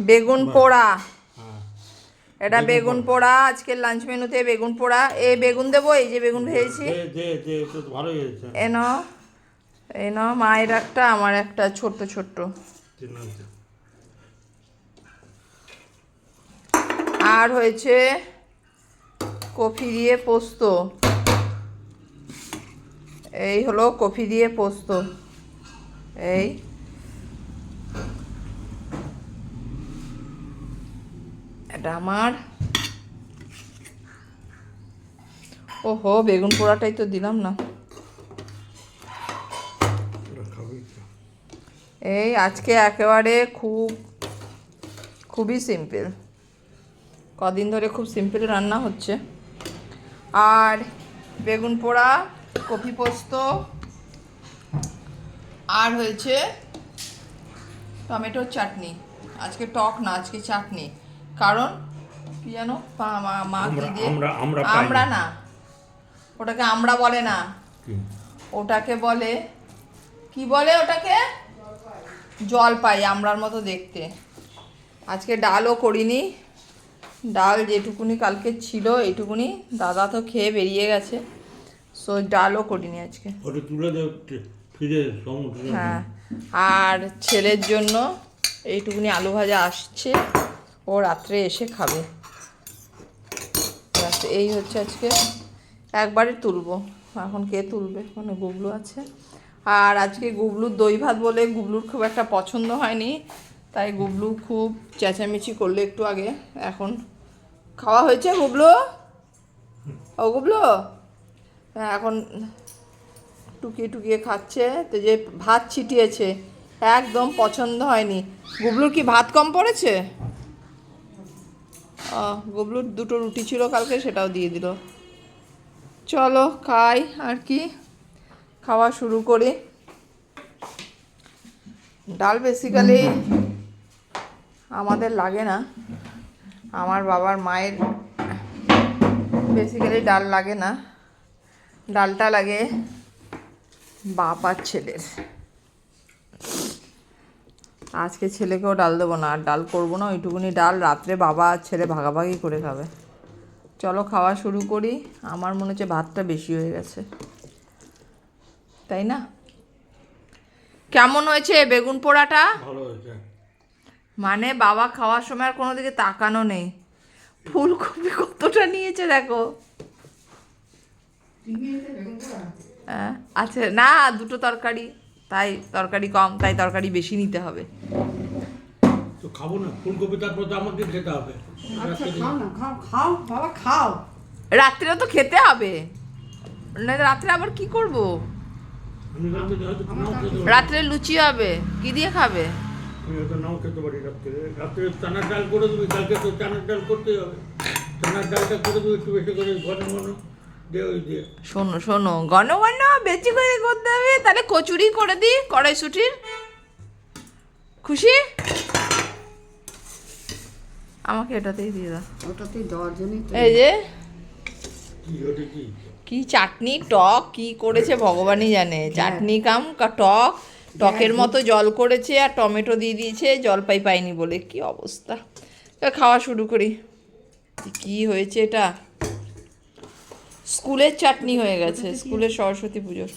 বেগুন পোড়া। হ্যাঁ। এটা বেগুন পোড়া। আজকের লাঞ্চ মেনুতে বেগুন পোড়া। এ বেগুন দেবো এই যে বেগুন ভেজেছি। দে দে দে এটা তো ভালোই হয়েছে। এ নাও এই নাও মায়ের একটা আমার একটা ছোট্ট ছোট্ট। আর হয়েছে কফি দিয়ে পোস্ত। এই হলো কফি দিয়ে পোস্ত। এই এটা আমার। ওহো বেগুন পোড়াটাই তো দিলাম না। এই আজকে একেবারে খুব খুবই সিম্পল কদিন ধরে খুব সিম্পল রান্না হচ্ছে। আর বেগুন পোড়া কফি পোস্ত আর হয়েছে টমেটোর চাটনি। আজকে টক না আজকে চাটনি। কারণ কি জানো? মা আমরা- আমরা- না। ওটাকে আমরা বলে না। ওটাকে বলে কি বলে ওটাকে? জল পাই আমরার মতো দেখতে। আজকে ডালও করিনি। ডাল যেটুকুনি কালকে ছিল এইটুকুনি দাদা তো খেয়ে বেরিয়ে গেছে। সো ডালও করিনি আজকে। হ্যাঁ। আর ছেলের জন্য এইটুকুনি আলু ভাজা আসছে। ও রাত্রে এসে খাবে। এই হচ্ছে আজকে। একবারে তুলবো। এখন কে তুলবে? মানে গুবলু আছে। আর আজকে গুবলুর দই ভাত বলে গুবলুর খুব একটা পছন্দ হয়নি। তাই গুবলু খুব চেঁচামেচি করল একটু আগে। এখন খাওয়া হয়েছে গুবলু ও গুবলু হ্যাঁ, এখন টুকিয়ে টুকিয়ে খাচ্ছে। তো যে ভাত ছিটিয়েছে একদম পছন্দ হয়নি। গুবলুর কি ভাত কম পড়েছে? গুবলুর দুটো রুটি ছিল কালকে, সেটাও দিয়ে দিল। চলো, খাই, আর কি? খাওয়া শুরু করি। ডাল বেসিক্যালি আমাদের লাগে না। আমার বাবার মায়ের বেসিক্যালি ডাল লাগে না। ডালটা লাগে বাপ আর ছেলের। আজকে ছেলেকেও ডাল দেবো না আর ডাল করব না ওইটুকুনি ডাল রাত্রে বাবা আর ছেলে ভাগাভাগি করে খাবে। চলো খাওয়া শুরু করি আমার মনে হচ্ছে ভাতটা বেশি হয়ে গেছে। তাই না? কেমন হয়েছে বেগুন পোড়াটা? মানে বাবা খাওয়ার সময় আর কোনো দিকে তাকানো নেই। ফুলকপি কতটা নিয়েছে দেখো। হ্যাঁ আচ্ছা না দুটো তরকারি। তাই তরকারি কম তাই তরকারি বেশি নিতে হবে। তো খাব না ফুলকপি তারপর তো আমাকে খেতে হবে। আচ্ছা খাও না খাও খাও বাবা খাও। রাত্রেও তো খেতে হবে। না রাত্রে আবার কি করব? আমি রাত্রে রাত্রে লুচি হবে কি দিয়ে খাবে? নাও খেতে পারি রাত্রে। রাত্রে চানার ডাল করে দিবি কালকে তো চানার ডাল করতেই হবে। চানার ডালটা করে দিবি একটু বেশি করে ঘন ঘন। শোনো শোনো ঘন ঘন বেশি করে করতে হবে তাহলে কচুরি করে দিই কড়াইশুটির। খুশি? আমাকে এটাতেই দিয়ে দাও। ওটাতেই দেওয়ার এই যে কি ওটা কি? কি চাটনি টক কি করেছে ভগবানই জানে। চাটনি কাম কা- টক টকের মতো জল করেছে আর টমেটো দিয়ে দিয়েছে জলপাই পাইনি বলে। কি অবস্থা? এবার খাওয়া শুরু করি। কি হয়েছে এটা? স্কুলের চাটনি হয়ে গেছে স্কুলের সরস্বতী পুজোর